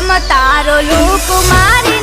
ચમતારો લોક મારે